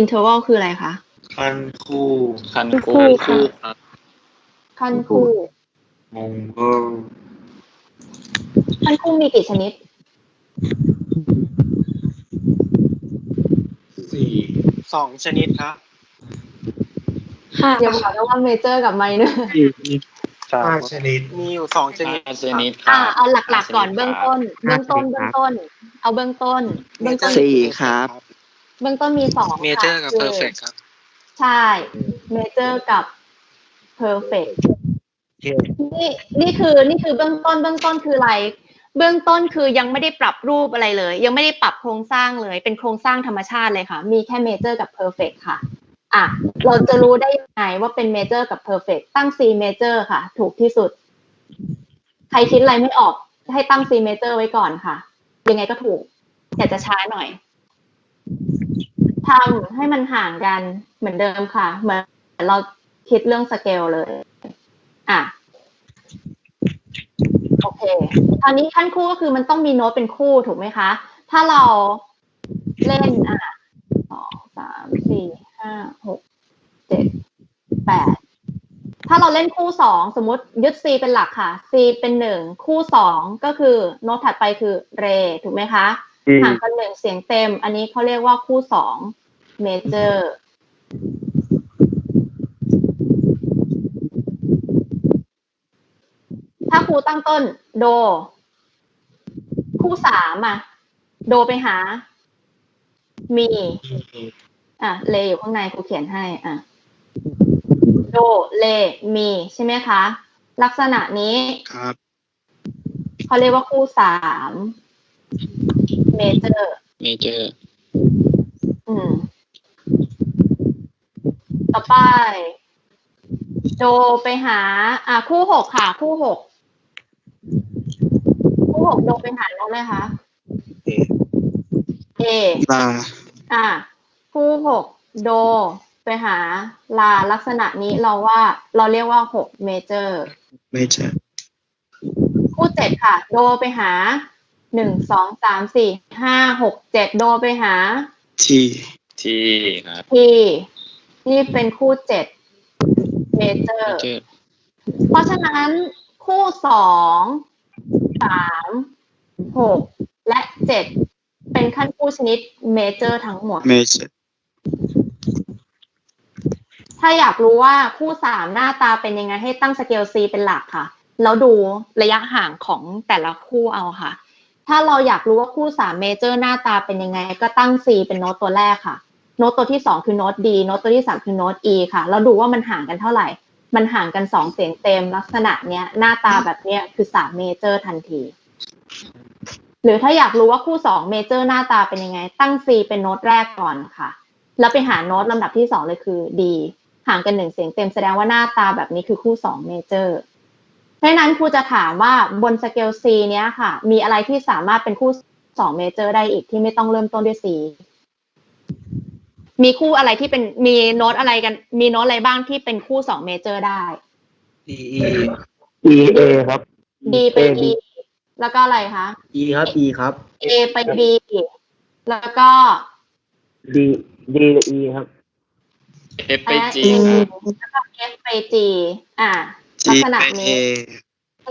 interval คืออะไรคะคันคู่คันคู่คู่ค่ะครับขั้นคู่มงเกิลขั้นคู่มีกี่ชนิดสี่สองชนิดครับค่ะเดี๋ยวบอกนะว่าเมเจอร์กับไมเนอร์ห้าชนิดมีอยู่สองชนิดห้าชนิดคอ่ารับเอาหลักๆก่อนเบื้องต้น เบื้องต้นเบื้องต้น เอาเบื้องต้นเบื้องต้นสี่ครับ เบื้องต้นมีสองเมเจอร์กับค่ะเพอร์เฟกครับใช่เมเจอร์กับ perfect นี่นี่คือนี่คือเบื้องต้นเบื้องต้นคืออะไร เบื้องต้นคือยังไม่ได้ปรับรูปอะไรเลย ยังไม่ได้ปรับโครงสร้างเลย เป็นโครงสร้างธรรมชาติเลยค่ะ มีแค่เมเจอร์กับ perfect ค่ะอะ เราจะรู้ได้ยังไงว่าเป็นเมเจอร์กับ perfect ตั้ง C major ค่ะ ถูกที่สุด ใครคิดอะไรไม่ออก ให้ตั้ง C major ไว้ก่อนค่ะ ยังไงก็ถูกแต่จะช้าหน่อย ทำให้มันห่างกันเหมือนเดิมค่ะ เหมือนเราคิดเรื่องสเกลเลย อะ โอเคคราวนี้ขั้นคู่ก็คือมันต้องมีโน้ตเป็นคู่ถูกไหมคะ ถ้าเราเล่นอะสองสามสี่ห้าหกเจ็ดแปดถ้าเราเล่นคู่สองสมมติยึด C เป็นหลักค่ะ C เป็นหนึ่งคู่สองก็คือโน้ตถัดไปคือเรถูกไหมคะ ห่างกันหนึ่งเสียงเต็ม อันนี้เขาเรียกว่าคู่สองเมเจอร์ถ้าครูตั้งต้นโด คู่สามอะ โดไปหา มี อะ เลอยู่ข้างในครูเขียนให้ อะ โดเลมี ใช่ไหมคะ ลักษณะนี้ครับเขาเรียกว่าคู่สาม เมเจอร์ เมเจอร์ อืม ต่อไปโดไปหา อะคู่หกค่ะ คู่หก คู่หกโดไปหาโน้ตเลยคะเอเอลาอะคู่หกโด ไปหา ลาลักษณะนี้เราว่า เราเรียกว่าหกเมเจอร์ไม่ใช่คู่เจ็ดค่ะ โดไปหา หนึ่งสองสามสี่ห้าหกเจ็ดโดไปหา ทีทีครับที่นี่เป็นคู่เจ็ดเมเจอเมร์ เจอร์เพราะฉะนั้นคู่สองสามหกและเจ็ดเป็นขั้นคู่ชนิดเมเจอร์ทั้งหมดไม่ใช่ถ้าอยากรู้ว่าคู่สามหน้าตาเป็นยังไงให้ตั้งสเกล C เป็นหลักค่ะ แล้วดูระยะห่างของแต่ละคู่เอาค่ะ ถ้าเราอยากรู้ว่าคู่สามเมเจอร์หน้าตาเป็นยังไง ก็ตั้ง C เป็นโน้ตตัวแรกค่ะ โน้ตตัวที่สองคือโน้ต D โน้ตตัวที่สามคือโน้ต E ค่ะ แล้วดูว่ามันห่างกันเท่าไหร่ มันห่างกันสองเสียงเต็มลักษณะเนี้ยหน้าตาแบบเนี้ยคือสามเมเจอร์ทันที หรือถ้าอยากรู้ว่าคู่สองเมเจอร์หน้าตาเป็นยังไง ตั้ง C เป็นโน้ตแรกก่อนค่ะ แล้วไปหาโน้ตลำดับที่สองเลยคือ D ห่างกันหนึ่งเสียงเต็มแสดงว่าหน้าตาแบบนี้คือคู่สองเมเจอร์ เพราะฉะนั้นครูจะถามว่าบนสเกล C เนี้ยค่ะ มีอะไรที่สามารถเป็นคู่สองเมเจอร์ได้อีกที่ไม่ต้องเริ่มต้นด้วย C มีคู่อะไรที่เป็นมีโน้ตอะไรกัน มีโน้ตอะไรบ้างที่เป็นคู่สองเมเจอร์ได้อีอี E A ครับ D ไป E แล้วก็อะไรคะ E ครับ E ครับ A ไป B แล้วก็ D D E ครับเอฟไปจีอ่าครับแล้วก็ F ไป G อ่าจี ลักษณะไปเอนี้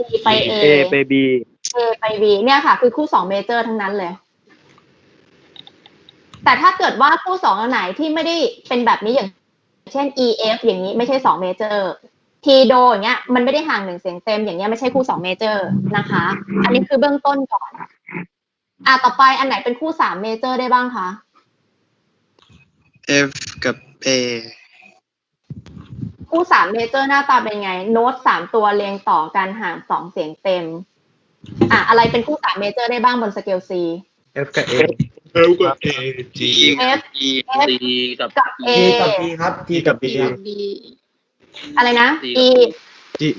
C ไป A A ไป B A ไป B เนี่ยค่ะ คือคู่สองเมเจอร์ทั้งนั้นเลย แต่ถ้าเกิดว่าคู่สองอันไหนที่ไม่ได้เป็นแบบนี้อย่าง เช่น E F อย่างนี้ไม่ใช่สองเมเจอร์ T โดอย่างเงี้ย มันไม่ได้ห่างหนึ่งเสียงเต็ม อย่างเงี้ยไม่ใช่คู่สองเมเจอร์นะคะ อันนี้คือเบื้องต้นก่อน อะต่อไปอันไหนเป็นคู่สามเมเจอร์ได้บ้างคะเอฟกับเอ คู่สามเมเจอร์หน้าตาเป็นไง โน้ตสามตัวเรียงต่อกันห่างสองเสียงเต็ม อะอะไรเป็นคู่สามเมเจอร์ได้บ้างบนสเกล C F กับ A เอฟกับเอจี F อีดีกับ กับ A T กับ B ครับ T กับ B ครับอะไรนะ D E จี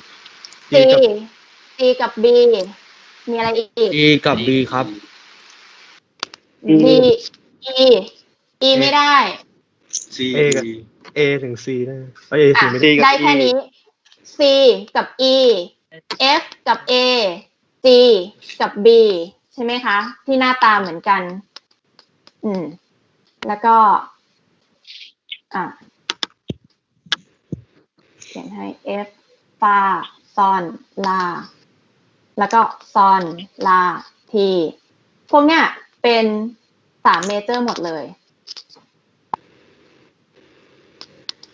C C กับ B มีอะไรอีก E กับ B ครับ D E E ไม่ได้ซี A กับ A ถึง C ได้เอ้ย A ถึอะงไม่ได้ได้แค่นี้ C กับ E F กับ A G กับ B ใช่ไหมคะ ที่หน้าตาเหมือนกัน อืม แล้วก็ อะเขียนให้ F ฟาซอนลา แล้วก็ซอนลาทีพวกเนี้ยเป็นสามเมเจอร์หมดเลย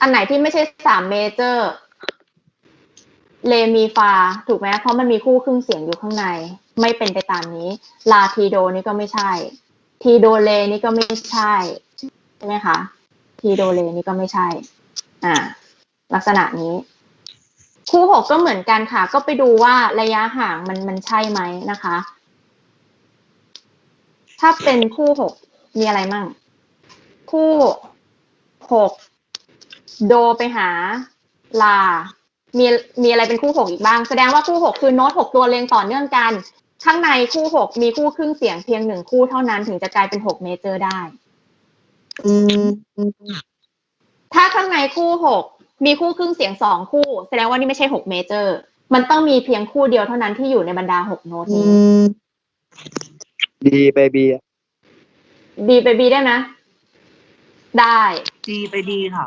อันไหนที่ไม่ใช่สามเมเจอร์เลมีฟา ถูกไหมเพราะมันมีคู่ครึ่งเสียงอยู่ข้างใน ไม่เป็นไปตามนี้ ลาทีโดนี่ก็ไม่ใช่ ทีโดเลนี่ก็ไม่ใช่ ใช่ไหมคะ ทีโดเลนี่ก็ไม่ใช่ อ่า ลักษณะนี้ คู่หกก็เหมือนกันค่ะ ก็ไปดูว่าระยะห่างมันมันใช่ไหมนะคะ ถ้าเป็นคู่หกมีอะไรมั่ง คู่หก โดไปหาลา มีมีอะไรเป็นคู่หกอีกบ้าง แสดงว่าคู่หกคือโน้ตหกตัวเรียงต่อเนื่องกัน ข้างในคู่หกมีคู่ครึ่งเสียงเพียงหนึ่งคู่เท่านั้นถึงจะกลายเป็นหกเมเจอร์ได้ ถ้าข้างในคู่หกมีคู่ครึ่งเสียงสองคู่ แสดงว่านี่ไม่ใช่หกเมเจอร์ มันต้องมีเพียงคู่เดียวเท่านั้นที่อยู่ในบรรดาหกโน้ตนี้ดีไปบี B ไป B ได้ไหมได้ G ไป D ค่ะ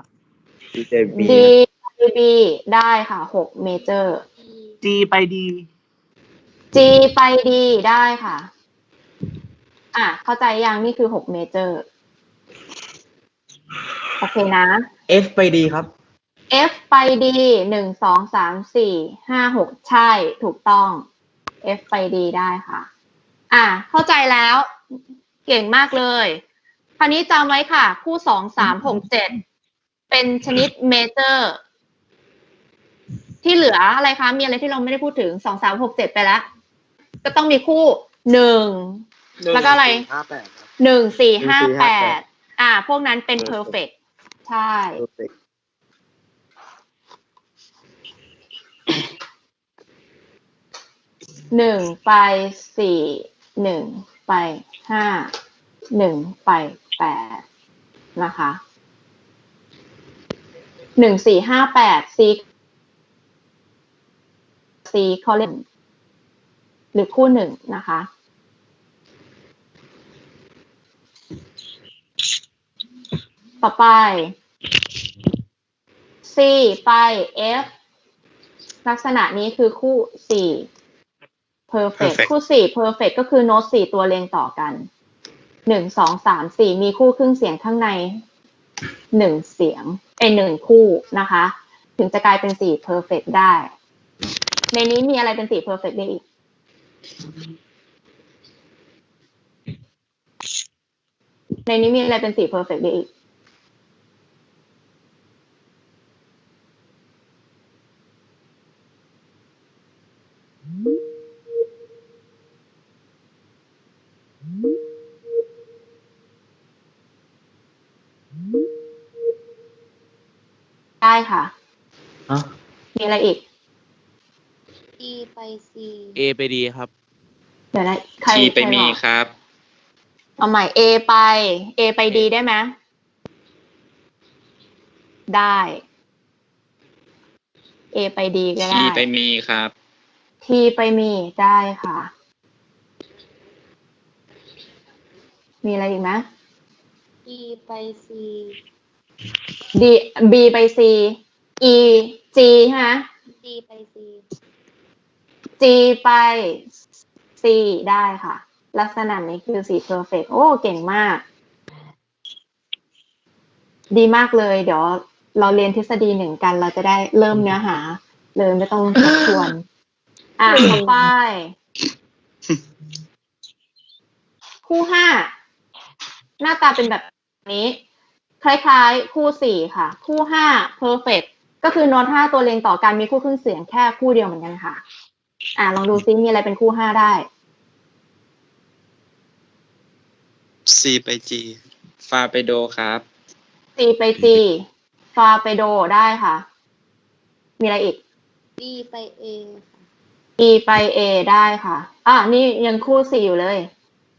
ดีเจบี D ไป B ได้ค่ะหกเมเจอร์ G ไป D G ไป D ได้ค่ะ อะ เข้าใจยังนี่คือหกเมเจอร์ โอเคนะเอฟไปดีครับ F ไป D หนึ่งสองสามสี่ห้าหกใช่ถูกต้อง F ไป D ได้ค่ะ อะ เข้าใจแล้ว เก่งมากเลย คราวนี้จำไว้ค่ะ คู่สองสามหกเจ็ด เป็นชนิดเมเจอร์ที่เหลืออะไรคะ มีอะไรที่เราไม่ได้พูดถึงสองสามหกเจ็ดไปแล้ว ก็ต้องมีคู่หนึ่งแล้วก็อะไรห้าแปดครับหนึ่งสี่ห้าแปด1458อ่า พวกนั้นเป็น perfect ใช่หนึ่งไปสี่หนึ่งไปห้าหนึ่งไปแปดนะคะ หนึ่งสี่ห้าแปด C C เขาเล่นหรือคู่หนึ่งนะคะ ต่อไป C ไป F ลักษณะนี้คือคู่สี่ perfect Perfect คู่สี่ perfect ก็คือโน้ตสี่ตัวเรียงต่อกันหนึ่งสองสามสี่มีคู่ครึ่งเสียงข้างใน หนึ่งเสียงเอหนึ่งคู่นะคะ ถึงจะกลายเป็นสี่เพอร์เฟกได้ ในนี้มีอะไรเป็นสี่เพอร์เฟกได้อีก ในนี้มีอะไรเป็นสี่เพอร์เฟกได้อีก ค่ะฮะ มีอะไรอีก D ไป C A ไป D ครับ เดี๋ยวนะใคร T ไปใครมีบอกครับ เอาใหม่ A ไป A ไป D ได้ไหมได้ A ไป D ก็ T ได้ ไปมีครับ T ไปมีได้ค่ะ มีอะไรอีกไหม E ไป C D B ไป C E G ใช่ไหม D ไป C G ไป C ได้ค่ะ ลักษณะนี้คือ C perfect โอ้ เก่งมาก ดีมากเลย เดี๋ยวเราเรียนทฤษฎีหนึ่งกัน เราจะได้เริ่มเนื้อหา เลยไม่ต้องทบทวน อะต่อไป คู่ห้า หน้าตาเป็นแบบนี้ คล้ายๆ คู่สี่ค่ะ คู่ห้า perfect ก็คือโน้ตห้าตัวเรียงต่อกันมีคู่ครึ่งเสียงแค่คู่เดียวเหมือนกันค่ะ อะลองดูซิมีอะไรเป็นคู่ห้าได้ C ไป G ฟาไปโดครับ C ไป G ฟาไปโดได้ค่ะ มีอะไรอีก D ไป A ค่ะ E ไป A ได้ค่ะ อะนี่ยังคู่สี่อยู่เลย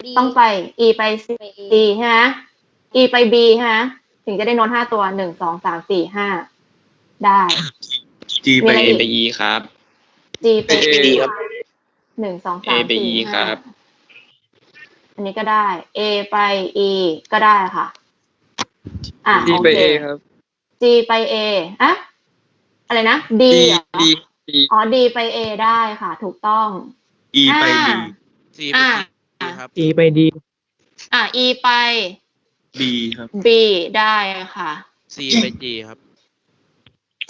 D ต้องไป E ไป C ไป A ใช่ไหม E ไป B ใช่ไหม ถึงจะได้โน้ตห้าตัวหนึ่งสองสามสี่ห้าได้ G ไปมีอะไร A อีก ไป E ครับ G ไป A ไป E ครับ หนึ่งสองสาม A ไปสี่ E ห้าครับอันนี้ก็ได้ A ไป E ก็ได้ค่ะ อะ D โอไป เค A ครับ G ไป A อะอะไรนะ D ดีเหรอดีดีอ๋อ D ไป A ได้ค่ะ ถูกต้อง E ไป D อ่าซีไป อ่าดีครับ E ไปดีอะ E ไป B ครับ B ได้ค่ะซีไปจีครับ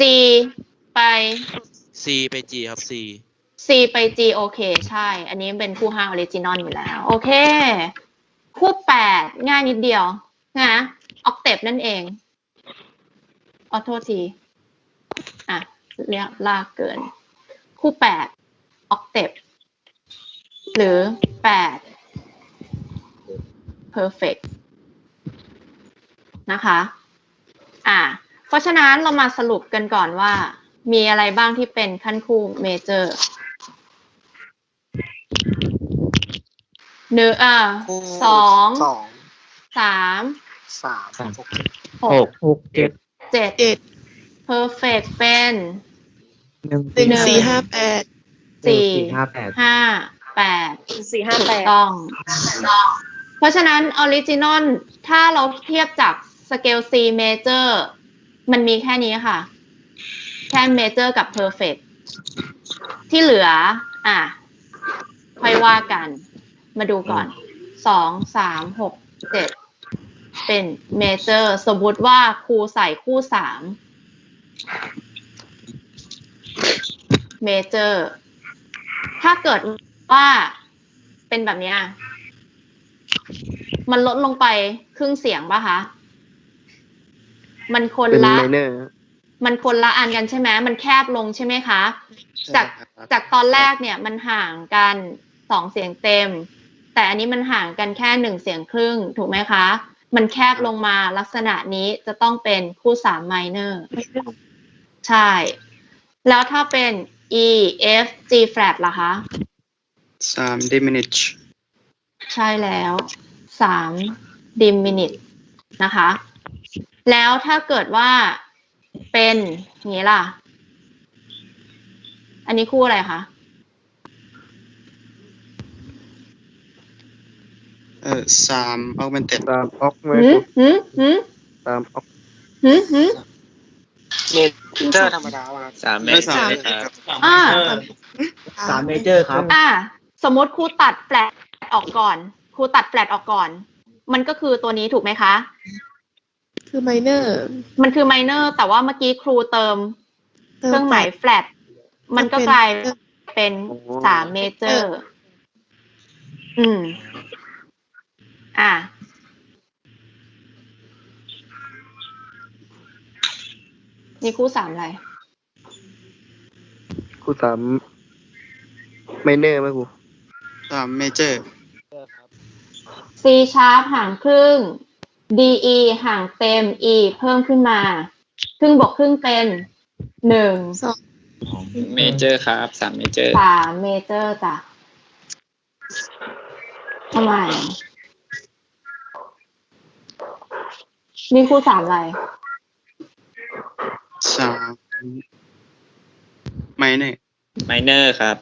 G ไปซีไปจีครับซี C ไป G โอเค ใช่ อันนี้เป็นคู่ห้าออริจินอลอยู่แล้ว โอเค คู่แปดง่ายนิดเดียวนะออกเตปนั่นเองขอโทษทีอะเรียกลากเกิน คู่แปดออกเตปหรือแปด perfect นะคะ อะเพราะฉะนั้นเรามาสรุปกันก่อนว่า มีอะไรบ้างที่เป็นขั้นคู่เมเจอร์หนึ่งอะคู่สองสองสามสามสามหกหหกกหกเจ็ดเจ็ดเจ็ด perfect เป็นหนึ่งหนึ่งหนึ่งสี่ห้าแปดสี่ห้าแปดห้าแปดสี่ห้าถูแปกดต้อง เพราะฉะนั้นออริจินอลถ้าเราเทียบจาก สเกล C major มันมีแค่นี้ค่ะ แค่ major กับ perfect ที่เหลือ อะ ค่อยว่ากัน มาดูก่อน สอง สาม หก เจ็ด เป็น major สมมติว่าครูใส่คู่สาม major ถ้าเกิดว่าเป็นแบบนี้มันลดลงไปครึ่งเสียงป่ะคะ มันคนเป็นละ ไมเนอร์มันคนละอันกันใช่ไหมมันแคบลงใช่ไหมคะ จากจากตอนแรกเนี่ยมันห่างกันสองเสียงเต็ม แต่อันนี้มันห่างกันแค่หนึ่งเสียงครึ่งถูกไหมคะ มันแคบลงมาลักษณะนี้จะต้องเป็นคู่สามไมเนอร์ใช่ แล้วถ้าเป็น E F G flat ล่ะคะ สาม diminish ใช่แล้วสามดิมมินิทนะคะ แล้วถ้าเกิดว่าเป็นอย่างนี้ล่ะ อันนี้คู่อะไรคะ เออสาม augmented ตามออกไหมหืมหืมหืมตามออกหืมหืมเมเจอร์ธรรมดาครับสามเมไม่ตรสามครับ อ่า สามเมเจอร์ครับ อ่า สมมติครูตัดแฟลตออกก่อน ครูตัดแฟลตออกก่อน มันก็คือตัวนี้ถูกไหมคะ คือไมเนอร์ มันคือไมเนอร์แต่ว่าเมื่อกี้ครูเติม เครื่องหมายแฟลตมันก็กลายเป็นสามเมเจอร์ อืม อะนี่คู่สามอะไร ครูสามไมเนอร์ไหมครู สาม major C sharp ห่างครึ่ง DE ห่างเต็ม E เพิ่มขึ้นมา ครึ่งบวกครึ่งเป็นหนึ่งสองเมเจอร์ครับสามเมเจอร์สามเมเจอร์จ้ะทำไมนี่คู่สามอะไรสาม minor ไมเนอร์ครับ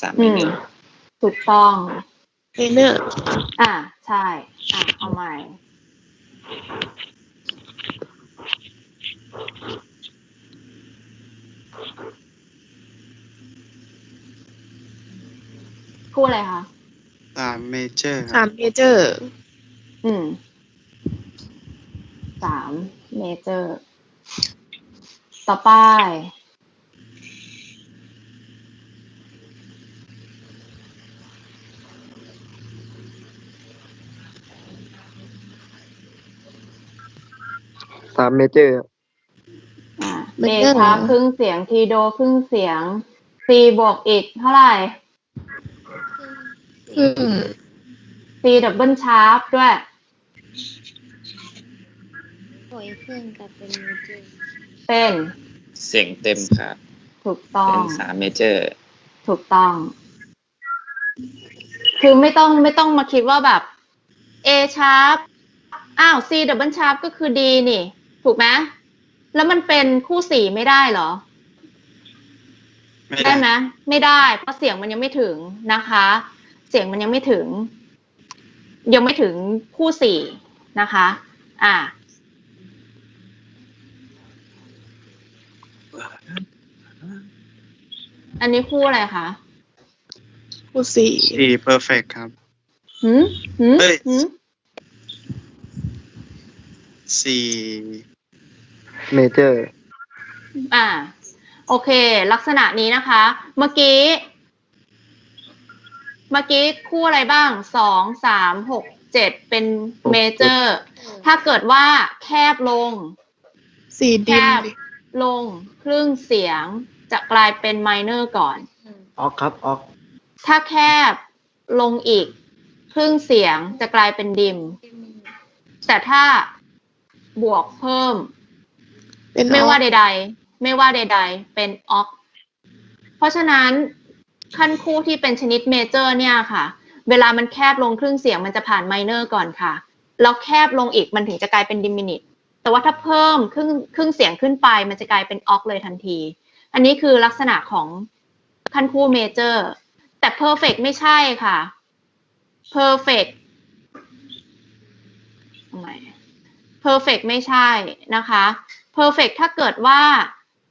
สามเมอืมเนอร์ถูกต้องไมเนอร์อ่าใช่ อ่าเอาใหม่ คู่อะไรคะ สาม major คสารับมเมเจอร์ อืม สามเมเจอร์ ต่อไป สามเมเจอร์อ่าเอชาร์ปครึ่งเสียงทีโดครึ่งเสียงซีบวกอีกเท่าไหร่ครึ่งซีดับเบิลชาร์ปด้วยหวยครึ่งกับเป็นเมเจอร์เป็นเสียงเต็มครับถูกต้อเป็ง นสามเมเจอร์ ถูกต้อง คือไม่ต้องไม่ต้องมาคิดว่าแบบ A sharp อ้าว C double sharp ก็คือ D นี่ ถูกไหมแล้วมันเป็นคู่สี่ไม่ได้เหรอได้ไหมไม่ได้ เพราะเสียงมันยังไม่ถึงนะคะ เสียงมันยังไม่ถึง ยังไม่ถึงคู่สี่นะคะ อ่าอันนี้คู่อะไรคะคู่สี่สี่ perfect ครับหืมหืมหืมสี่ เมเจอร์ อ่า โอเค ลักษณะนี้นะคะ เมื่อกี้ เมื่อกี้คู่อะไรบ้างสองสามหกเจ็ดเป็นเมเจอร์ถ้าเกิดว่าแคบลง สี่แคดิมบลงครึ่งเสียงจะกลายเป็นไมเนอร์ก่อน ออกครับ ออก ถ้าแคบลงอีก ครึ่งเสียงจะกลายเป็นดิม แต่ถ้าบวกเพิ่ม เป็นไม่ว่าใด ๆ ไม่ว่าใด ๆ เป็นออกเพราะฉะนั้นขั้นคู่ที่เป็นชนิดเมเจอร์เนี่ยค่ะ เวลามันแคบลงครึ่งเสียงมันจะผ่านไมเนอร์ก่อนค่ะแล้วแคบลงอีกมันถึงจะกลายเป็นดิมินิตแต่ว่าถ้าเพิ่มครึ่งครึ่งเสียงขึ้นไป มันจะกลายเป็นออกเลยทันที อันนี้คือลักษณะของขั้นคู่เมเจอร์แต่ perfect ไม่ใช่ค่ะ perfect ทำไม perfect ไม่ใช่นะคะ perfect ถ้าเกิดว่า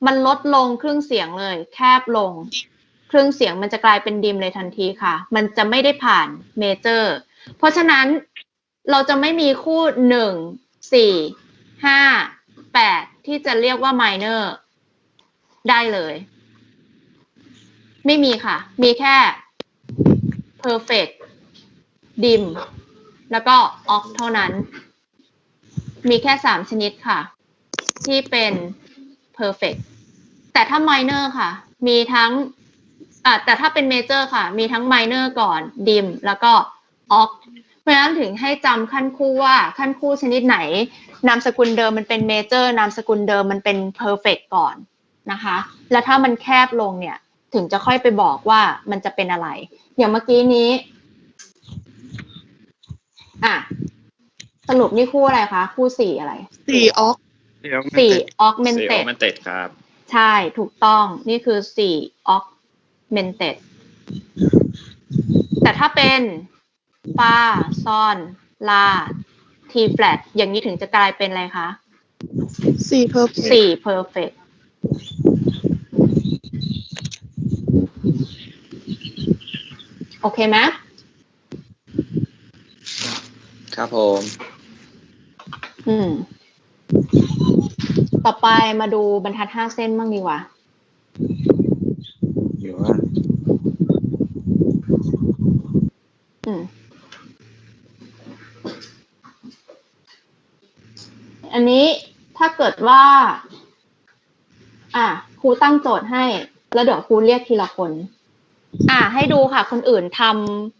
มันลดลงครึ่งเสียงเลย แคบลง ครึ่งเสียงมันจะกลายเป็นดิมเลยทันทีค่ะ มันจะไม่ได้ผ่านเมเจอร์เพราะฉะนั้นเราจะไม่มีคู่หนึ่งสี่ห้าแปดที่จะเรียกว่า minor ได้เลย ไม่มีค่ะ มีแค่ perfect dim แล้วก็ oct เท่านั้น มีแค่สามชนิดค่ะ ที่เป็น perfect แต่ถ้า minor ค่ะ มีทั้งอะแต่ถ้าเป็น major ค่ะ มีทั้ง minor ก่อน dim แล้วก็ oct เพราะฉะนั้นถึงให้จำขั้นคู่ว่าขั้นคู่ชนิดไหน นามสกุลเดิมมันเป็น major นามสกุลเดิมมันเป็น perfect ก่อนนะคะ แล้วถ้ามันแคบลงเนี่ย ถึงจะค่อยไปบอกว่ามันจะเป็นอะไร อย่างเมื่อกี้นี้ อะ สรุปนี่คู่อะไรคะ คู่สี่อะไร สี่ออก สี่สี่ augmented มันเต็ดครับ ใช่ถูกต้องนี่คือสี่ augmented แต่ถ้าเป็นฟาซอนลาที flat อย่างนี้ถึงจะกลายเป็นอะไรคะสี่เพอร์เฟกสี่ perfect โอเคไหมครับผม อืม ต่อไปมาดูบรรทัดห้าเส้นบ้างดีกว่าอยู่ว่าอืมอันนี้ถ้าเกิดว่า อะครูตั้งโจทย์ให้ แล้วเดี๋ยวครูเรียกทีละคน อะให้ดูค่ะ คนอื่นท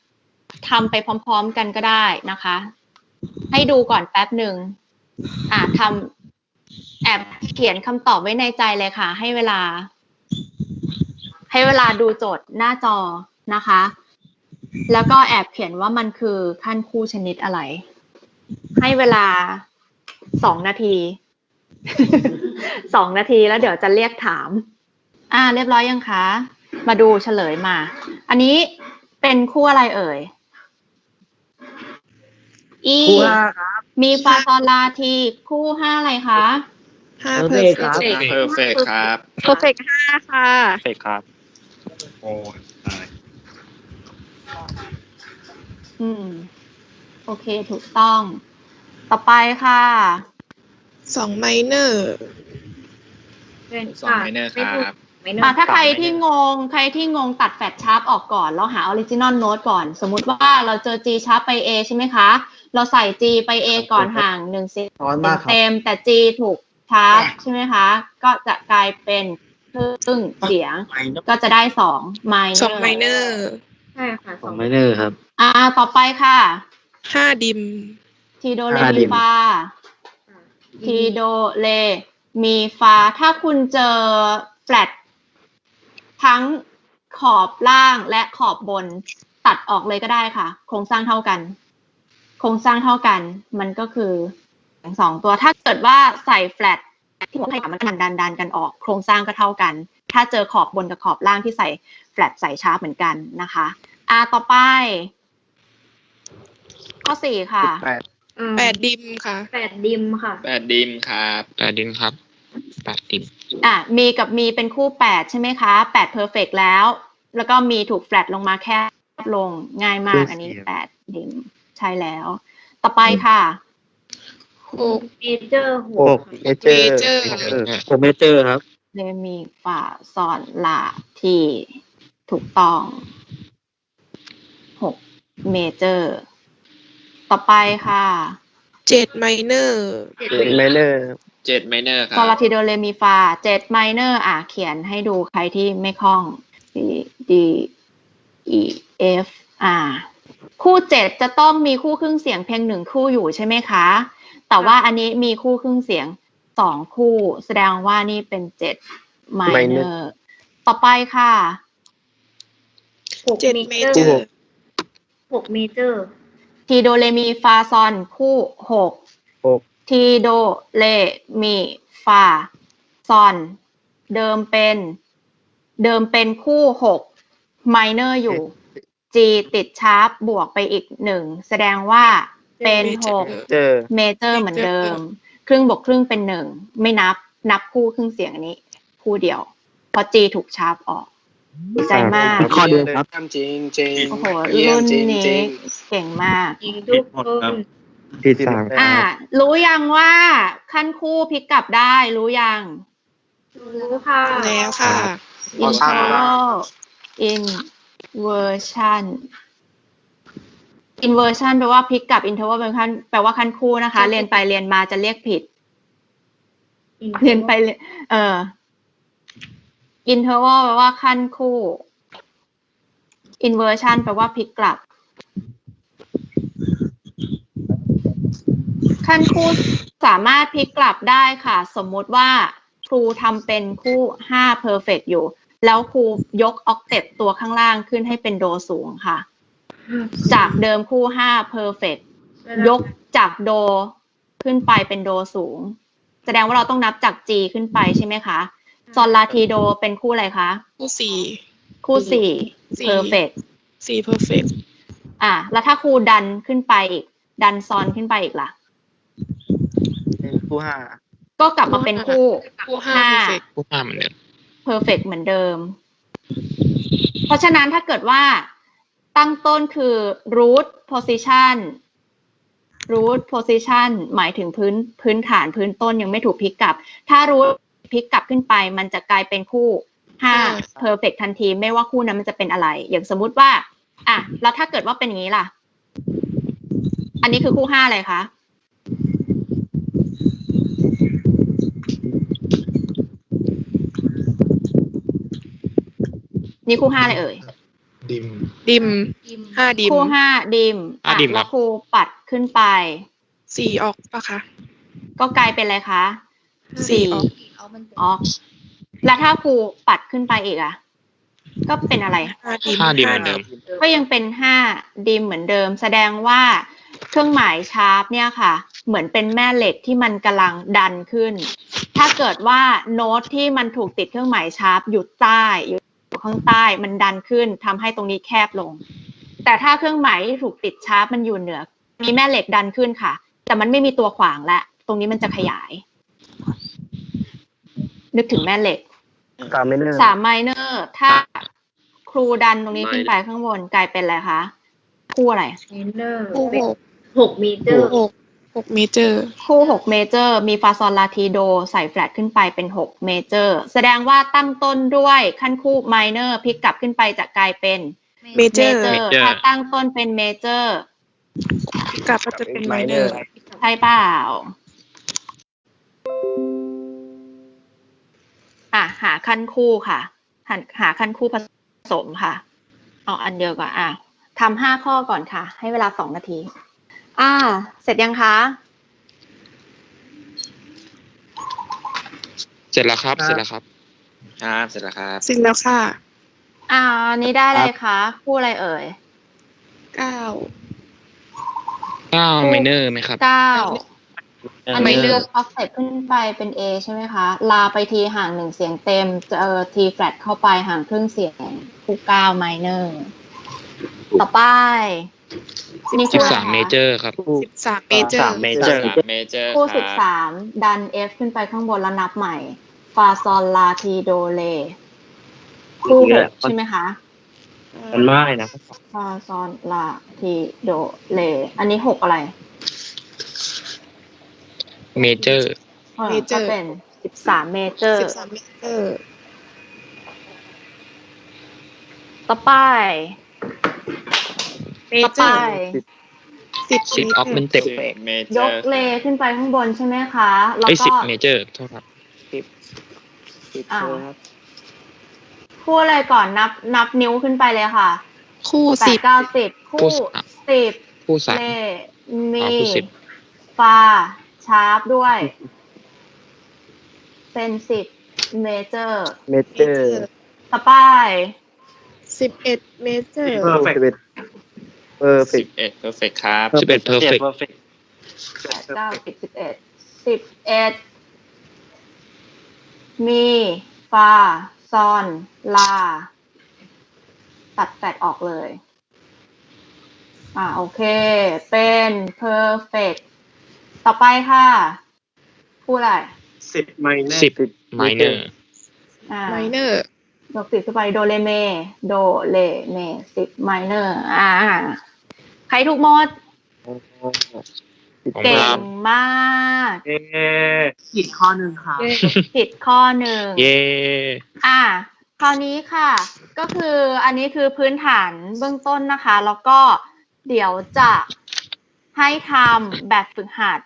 ำทำไปพร้อม ๆ กันก็ได้นะคะ ให้ดูก่อนแป๊บหนึ่งอะทำ แอบเขียนคำตอบไว้ในใจเลยค่ะ ให้เวลา ให้เวลาดูโจทย์หน้าจอนะคะ แล้วก็แอบเขียนว่ามันคือขั้นคู่ชนิดอะไร ให้เวลาสองนาทีสองนาทีแล้วเดี๋ยวจะเรียกถาม อ่า เรียบร้อยยังคะ มาดูเฉลยมา อันนี้เป็นคู่อะไรเอ่ย อีคู่ห้าครับมีฟาซอลาที คู่ห้าอะไรคะ ห้าโอเพเคอร์เฟครักบเพอร์เฟกครับ เพอร์เฟกห้าค่ะ เฟกครับ โอ้อืม โอเคถูกต้อง ต่อไปค่ะสองไมเนอร์สองไมเนอร์ครับ อะถ้าใครที่งง ใครที่งงตัดแฟดชาร์ปออกก่อนเราหาออริจินอลโน้ตก่อน สมมุติว่าเราเจอ G ชาร์ปไป A ใช่ไหมคะ เราใส่ G ไป A ก่อนห่างหนึ่งเซนร้อนมากครับ เต็มแต่ G ถูก ชาร์ปใช่ไหมคะ ก็จะกลายเป็นครึ่งเสียง ก็จะได้สองไมเนอร์สองไมเนอร์ใช่ค่ะของไมเนอร์ครับ อ่า ต่อไปค่ะ ห้าดิม ทีโดเลห้าดิ มีมฟา ทีโดเลมีฟา ถ้าคุณเจอแฟลตทั้งขอบล่างและขอบบนตัดออกเลยก็ได้ค่ะ โครงสร้างเท่ากัน โครงสร้างเท่ากัน มันก็คือ ทั้งสองตัวถ้าเกิดว่าใส่แฟลตที่หัวไหล่มันดันดันดันกันออก โครงสร้างก็เท่ากัน ถ้าเจอขอบบนกับขอบล่างที่ใส่แฟลตใส่ชาร์ปเหมือนกันนะคะอ่าต่อไป ข้อสี่ค่ะแปดแปดดิมค่ะแปดดิมค่ะแปดดิมครับแปดดินครับแปดดิมอะมีกับมีเป็นคู่แปดใช่ไหมคะแปดเพอร์เฟกแล้ว แล้วก็มีถูกแฟลตลงมาแคบลงง่ายมากอันนี้แปดดิมใช่แล้ว ต่อไปค่ะ หกเมเจอร์หหกกเมเจอร์ Major หกเมเจอร์ครับเรมีฟาซอนลาที่ถูกต้องหกเมเจอร์ ต่อไปค่ะเจ็ดไมเนอร์ไมเนอร์เจ็ดไมเนอร์ครัซอบลาทิโดเรมีฟาเจ็ดไมเนอร์ อะเขียนให้ดูใครที่ไม่คล่อง D D E F อ่าคู่เจ็ดจะต้องมีคู่ครึ่งเสียงเพียงหนึ่งคู่อยู่ใช่ไหมคะ แต่ว่าอันนี้มีคู่ครึ่งเสียงสองคู่ แสดงว่านี่เป็นเจ็ดไมเนอ minor ร์ต่อไปค่ะหกเจ็ดเมเมเจอเจอร์ร์หกเมเจอร์ทีโดเรมีฟาซอนคู่หกหกทีโดเลมีฟาซอนเดิมเป็น เดิมเป็นคู่หกไมเนอร์อยู่ G ติดชาร์ปบวกไปอีกหนึ่งแสดงว่า เป็นหกเจอ เมเจอร์เหมือนเดิม ครึ่งบวกครึ่งเป็นหนึ่งไม่นับนับคู่ครึ่งเสียงอันนี้ คู่เดียวเพราะ G ถูกชาร์ปออกดีใจมาก ข้อเดียวครับ จริงจริงโอ้โหเยี่ยรุ่มนจริงนี้จริงเก่งมาก ยิงทุกคนผิดสามอ่า รู้ยังว่าขั้นคู่พลิกกลับได้รู้ยัง รู้ค่ะแล้วค่ะขอทราบว่า interval inversion inversion แปลว่าพลิกกลับ interval เป็นขั้นแปลว่าขั้นคู่นะคะ เรียนไปเรียนมาจะเรียกผิด เรียนไปเรียนเออ interval แปลว่าขั้นคู่ inversion แปลว่าพลิกกลับ ขั้นคู่สามารถพลิกกลับได้ค่ะ สมมุติว่าครูทำเป็นคู่ 5 perfect อยู่ แล้วครูยกออกเต็ปตัวข้างล่างขึ้นให้เป็นโดสูงค่ะ จากเดิมคู่5 perfect ยกจากโดขึ้นไปเป็นโดสูง แสดงว่าเราต้องนับจาก G ขึ้นไปใช่ไหมคะซอนลาทีโดเป็นคู่อะไรคะ คู่สี่คู่สี่สี่ perfect สี่เพอร์เฟกอะ แล้วถ้าครูดันขึ้นไปอีก ดันซอนขึ้นไปอีกล่ะ เป็นคู่ห้าก็กลับมาเป็นคู่คู่ห้าเพอร์เฟกผู้ห้าเหมือนเดิม perfect เหมือนเดิม เพราะฉะนั้นถ้าเกิดว่า ตั้งต้นคือ root position root position หมายถึงพื้นพื้นฐานพื้นต้นยังไม่ถูกพลิกกลับ ถ้า root พลิกกลับขึ้นไป มันจะกลายเป็นคู่5 perfect ทันทีไม่ว่าคู่นั้นมันจะเป็นอะไร อย่างสมมุติว่า อะ แล้วถ้าเกิดว่าเป็นอย่างนี้ล่ะ อันนี้คือคู่ห้าอะไรคะนี่คู่ห้าอะไรเอ่ย ดิมห้าดิม คู่ห้าดิมห้าดิมแล้ควรับครูปัดขึ้นไป สี่ออกปะคะก็กลายเป็นอะไรคะ สี่ สี่ออกเอามันเป็นออก แล้วถ้าครูปัดขึ้นไปอีกอะก็เป็นอะไร ห้าดิมห้าดิมเหมือนเดิม ก็ยังเป็นห้าดิมเหมือนเดิม แสดงว่าเครื่องหมายชาร์ปเนี่ยค่ะ เหมือนเป็นแม่เหล็กที่มันกำลังดันขึ้น ถ้าเกิดว่าโน้ตที่มันถูกติดเครื่องหมายชาร์ปอยู่ใต้อยู่ ข้างใต้มันดันขึ้นทำให้ตรงนี้แคบลง แต่ถ้าเครื่องหมายที่ถูกติดชาร์ปมันอยู่เหนือ มีแม่เหล็กดันขึ้นค่ะ แต่มันไม่มีตัวขวางและ ตรงนี้มันจะขยาย นึกถึงแม่เหล็กสามไมเนอร์สามไมเนอร์ถ้าครูดันตรงนี้ขึ้นไปข้างบนกลายเป็นอะไรคะคู่อะไรเมเจอร์คู่หกหกเมเจอคู่ร์หก หกเมเจอร์คู่หกเมเจอร์มีฟาซอลลาทีโดใส่แฟลตขึ้นไปเป็นหกเมเจอร์แสดงว่าตั้งต้นด้วยขั้นคู่ไมเนอร์พลิกกลับขึ้นไปจะกลายเป็นเมเจเมอร์เจอร์ถ้าตั้งต้นเป็นเมเจอร์กลับก็จะเป็นไมเนอร์ใช่เปล่าอะหาขั้นคู่ค่ะ หาหาขั้นคู่ผสมค่ะ เอาอันเดียวก่อนอะทำห้าข้อก่อนค่ะ ให้เวลาสองนาที อ่า เสร็จยังคะ เสร็จแล้วครับ เสร็จแล้วครับ ครับเสร็จแล้วครับเสร็จแล้วค่ะอ่าอันนี้ได้เลยคะคู่อะไรเอ่ยเก้าเก้าไมเนอร์ไหมครับเก้าอันไม่นี้เลืเลืออกกออฟเซตขึ้นไปเป็น A ใช่ไหมคะ ลาไปทีห่างหนึ่งเสียงเต็ม เจอทีแฟลตเข้าไปห่างครึ่งเสียง คู่เก้าไมเนอร์ ต่อไปนี่ สิคู่บอะไรสามคะเมเจอร์ครับ สิบสามเมเจอร์ เมเจอร์คู่สิบสามดัน F ขึ้นไปข้างบนแล้วนับใหม่ ฟาซอลลาทีโดเล คู่หกใช่ไหมคะมันไม่นะฟาซอลลาทีโดเล อันนี้หกอะไร เมเจอร์เออ Major ก็เป็นสิบสามเมเจอร์สิบสามเมเจอร์ ต่อไป เมต่อเจไปอร์สิบสิบออฟเมนเต็มยกเลขึ้นไปข้างบนใช่ไหมคะ แล้วไอ้สิก็บเมเจอร์โทษครับ สิบอ่าเจอครับคู่อะไรก่อนนับนับนิ้วขึ้นไปเลยค่ะคู่แปสิดบเก้าสิบคู่คู่สาม สิบคู่สาม เลอ๋มีอคู่สิบ ฟาชาร์ปด้วย เป็นสิบเมเจอร์เมเจอร์ต่อไปสิบเอ็ดเมเจอร์สิบเอ็ด เปอร์เฟกเอ็ดเพอร์เฟกครับสิบเอ็ดเพอร์เฟกแปดเก้าสิบสิบเอ็ดสิบเอ็ดมีฟาซอน ลา ตัดแฟดออกเลย อ่าโอเค เป็น perfect ต่อไปค่ะพูดอะไรสิบไมเนอร์สิบไมเนอร์อ่า ไมเนอร์ ยกสิบขึ้นไปโดเรเมโดเลเมสิบไมเนอร์อ่า ใครถูกหมด เก่งมากเอผิดข้อหนึ่งค่ะ ผิดข้อหนึ่งเย้อ่า คราวนี้ค่ะ ก็คืออันนี้คือพื้นฐานเบื้องต้นนะคะ แล้วก็เดี๋ยวจะให้ทำแบบฝึกหัด